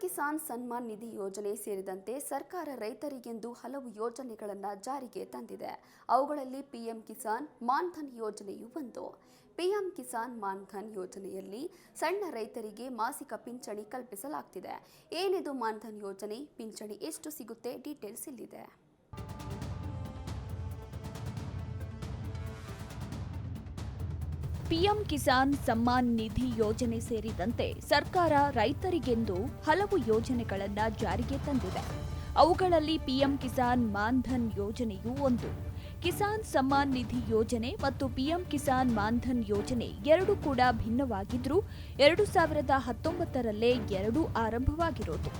ಕಿಸಾನ್ ಸನ್ಮಾನ್ ನಿಧಿ ಯೋಜನೆ ಸೇರಿದಂತೆ ಸರ್ಕಾರ ರೈತರಿಗೆಂದು ಹಲವು ಯೋಜನೆಗಳನ್ನು ಜಾರಿಗೆ ತಂದಿದೆ. ಅವುಗಳಲ್ಲಿ ಪಿಎಂ ಕಿಸಾನ್ ಮಾನ್ಧನ್ ಯೋಜನೆಯು ಒಂದು. ಪಿಎಂ ಕಿಸಾನ್ ಮಾನ್ಧನ್ ಯೋಜನೆಯಲ್ಲಿ ಸಣ್ಣ ರೈತರಿಗೆ ಮಾಸಿಕ ಪಿಂಚಣಿ ಕಲ್ಪಿಸಲಾಗ್ತಿದೆ. ಏನಿದು ಮಾನ್ಧನ್ ಯೋಜನೆ? ಪಿಂಚಣಿ ಎಷ್ಟು ಸಿಗುತ್ತೆ? ಡೀಟೇಲ್ಸ್ ಇಲ್ಲಿದೆ. ಪಿಎಂ ಕಿಸಾನ್ ಸಮ್ಮಾನ್ ನಿಧಿ ಯೋಜನೆ ಸೇರಿದಂತೆ ಸರ್ಕಾರ ರೈತರಿಗೆಂದು ಹಲವು ಯೋಜನೆಗಳನ್ನು ಜಾರಿಗೆ ತಂದಿದೆ. ಅವುಗಳಲ್ಲಿ ಪಿಎಂ ಕಿಸಾನ್ ಮಾನ್ಧನ್ ಯೋಜನೆಯೂ ಒಂದು. ಕಿಸಾನ್ ಸಮ್ಮಾನ್ ನಿಧಿ ಯೋಜನೆ ಮತ್ತು ಪಿಎಂ ಕಿಸಾನ್ ಮಾನ್ಧನ್ ಯೋಜನೆ ಎರಡೂ ಕೂಡ ಭಿನ್ನವಾಗಿದ್ದರೂ ಎರಡು ಸಾವಿರದ ಹತ್ತೊಂಬತ್ತರಲ್ಲೇ ಎರಡೂ ಆರಂಭವಾಗಿರೋದು.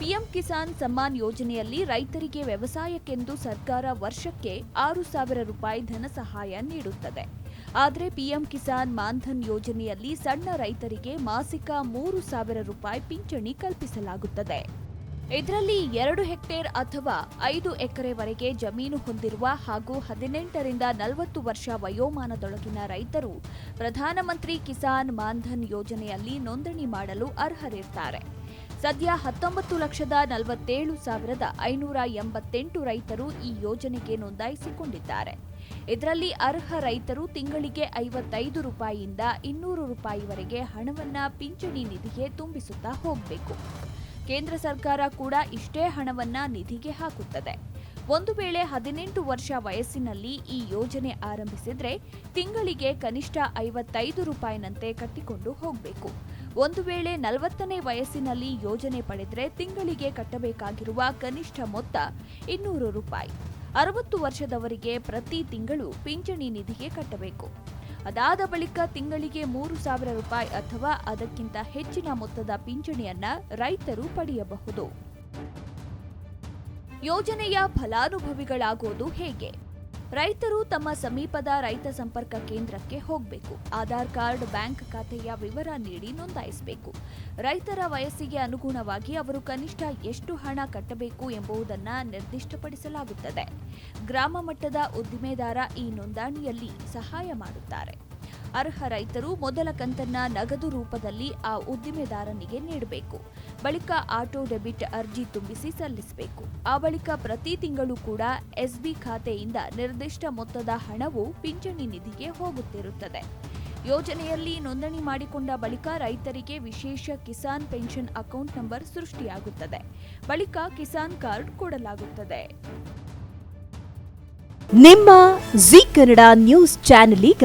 ಪಿಎಂ ಕಿಸಾನ್ ಸಮ್ಮಾನ್ ಯೋಜನೆಯಲ್ಲಿ ರೈತರಿಗೆ ವ್ಯವಸಾಯಕ್ಕೆಂದು ಸರ್ಕಾರ ವರ್ಷಕ್ಕೆ ಆರು ಸಾವಿರ ರೂಪಾಯಿ ಧನ ಸಹಾಯ ನೀಡುತ್ತದೆ. ಆದರೆ ಪಿಎಂ ಕಿಸಾನ್ ಮಾನ್ಧನ್ ಯೋಜನೆಯಲ್ಲಿ ಸಣ್ಣ ರೈತರಿಗೆ ಮಾಸಿಕ ಮೂರು ಸಾವಿರ ರೂಪಾಯಿ ಪಿಂಚಣಿ ಕಲ್ಪಿಸಲಾಗುತ್ತದೆ. ಇದರಲ್ಲಿ ಎರಡು ಹೆಕ್ಟೇರ್ ಅಥವಾ ಐದು ಎಕರೆವರೆಗೆ ಜಮೀನು ಹೊಂದಿರುವ ಹಾಗೂ ಹದಿನೆಂಟರಿಂದ ನಲವತ್ತು ವರ್ಷ ವಯೋಮಾನದೊಳಗಿನ ರೈತರು ಪ್ರಧಾನಮಂತ್ರಿ ಕಿಸಾನ್ ಮಾನ್ಧನ್ ಯೋಜನೆಯಲ್ಲಿ ನೋಂದಣಿ ಮಾಡಲು ಅರ್ಹರಿರ್ತಾರೆ. ಸದ್ಯ ಹತ್ತೊಂಬತ್ತು ಲಕ್ಷದ ನಲವತ್ತೇಳು ಸಾವಿರದ ಐನೂರ ಎಂಬತ್ತೆಂಟು ರೈತರು ಈ ಯೋಜನೆಗೆ ನೋಂದಾಯಿಸಿಕೊಂಡಿದ್ದಾರೆ. ಇದರಲ್ಲಿ ಅರ್ಹ ರೈತರು ತಿಂಗಳಿಗೆ ಐವತ್ತೈದು ರೂಪಾಯಿಯಿಂದ ಇನ್ನೂರು ರೂಪಾಯಿವರೆಗೆ ಹಣವನ್ನ ಪಿಂಚಣಿ ನಿಧಿಗೆ ತುಂಬಿಸುತ್ತಾ ಹೋಗಬೇಕು. ಕೇಂದ್ರ ಸರ್ಕಾರ ಕೂಡ ಇಷ್ಟೇ ಹಣವನ್ನ ನಿಧಿಗೆ ಹಾಕುತ್ತದೆ. ಒಂದು ವೇಳೆ ಹದಿನೆಂಟು ವರ್ಷ ವಯಸ್ಸಿನಲ್ಲಿ ಈ ಯೋಜನೆ ಆರಂಭಿಸಿದ್ರೆ ತಿಂಗಳಿಗೆ ಕನಿಷ್ಠ ಐವತ್ತೈದು ರೂಪಾಯಿನಂತೆ ಕಟ್ಟಿಕೊಂಡು ಹೋಗಬೇಕು. ಒಂದು ವೇಳೆ ನಲವತ್ತನೇ ವಯಸ್ಸಿನಲ್ಲಿ ಯೋಜನೆ ಪಡೆದರೆ ತಿಂಗಳಿಗೆ ಕಟ್ಟಬೇಕಾಗಿರುವ ಕನಿಷ್ಠ ಮೊತ್ತ ಇನ್ನೂರು ರೂಪಾಯಿ. ಅರವತ್ತು ವರ್ಷದವರಿಗೆ ಪ್ರತಿ ತಿಂಗಳು ಪಿಂಚಣಿ ನಿಧಿಗೆ ಕಟ್ಟಬೇಕು. ಅದಾದ ಬಳಿಕ ತಿಂಗಳಿಗೆ ಮೂರು ಸಾವಿರ ರೂಪಾಯಿ ಅಥವಾ ಅದಕ್ಕಿಂತ ಹೆಚ್ಚಿನ ಮೊತ್ತದ ಪಿಂಚಣಿಯನ್ನ ರೈತರು ಪಡೆಯಬಹುದು. ಯೋಜನೆಯ ಫಲಾನುಭವಿಗಳಾಗೋದು ಹೇಗೆ? ರೈತರು ತಮ್ಮ ಸಮೀಪದ ರೈತ ಸಂಪರ್ಕ ಕೇಂದ್ರಕ್ಕೆ ಹೋಗಬೇಕು. ಆಧಾರ್ ಕಾರ್ಡ್, ಬ್ಯಾಂಕ್ ಖಾತೆಯ ವಿವರ ನೀಡಿ ನೋಂದಾಯಿಸಬೇಕು. ರೈತರ ವಯಸ್ಸಿಗೆ ಅನುಗುಣವಾಗಿ ಅವರು ಕನಿಷ್ಠ ಎಷ್ಟು ಹಣ ಕಟ್ಟಬೇಕು ಎಂಬುದನ್ನು ನಿರ್ದಿಷ್ಟಪಡಿಸಲಾಗುತ್ತದೆ. ಗ್ರಾಮ ಮಟ್ಟದ ಉದ್ದಿಮೆದಾರ ಈ ನೋಂದಣಿಯಲ್ಲಿ ಸಹಾಯ ಮಾಡುತ್ತಾರೆ. ಅರ್ಹ ರೈತರು ಮೊದಲ ಕಂತನ್ನ ನಗದು ರೂಪದಲ್ಲಿ ಆ ಉದ್ದಿಮೆದಾರನಿಗೆ ನೀಡಬೇಕು. ಬಳಿಕ ಆಟೋ ಡೆಬಿಟ್ ಅರ್ಜಿ ತುಂಬಿಸಿ ಸಲ್ಲಿಸಬೇಕು. ಆ ಬಳಿಕ ಪ್ರತಿ ತಿಂಗಳು ಕೂಡ ಎಸ್ಬಿ ಖಾತೆಯಿಂದ ನಿರ್ದಿಷ್ಟ ಮೊತ್ತದ ಹಣವು ಪಿಂಚಣಿ ನಿಧಿಗೆ ಹೋಗುತ್ತಿರುತ್ತದೆ. ಯೋಜನೆಯಲ್ಲಿ ನೋಂದಣಿ ಮಾಡಿಕೊಂಡ ಬಳಿಕ ರೈತರಿಗೆ ವಿಶೇಷ ಕಿಸಾನ್ ಪೆನ್ಷನ್ ಅಕೌಂಟ್ ನಂಬರ್ ಸೃಷ್ಟಿಯಾಗುತ್ತದೆ. ಬಳಿಕ ಕಿಸಾನ್ ಕಾರ್ಡ್ ಕೊಡಲಾಗುತ್ತದೆ. ನಿಮ್ಮ ಜಿ ಕನ್ನಡ ನ್ಯೂಸ್ ಚಾನೆಲ್ ಈಗ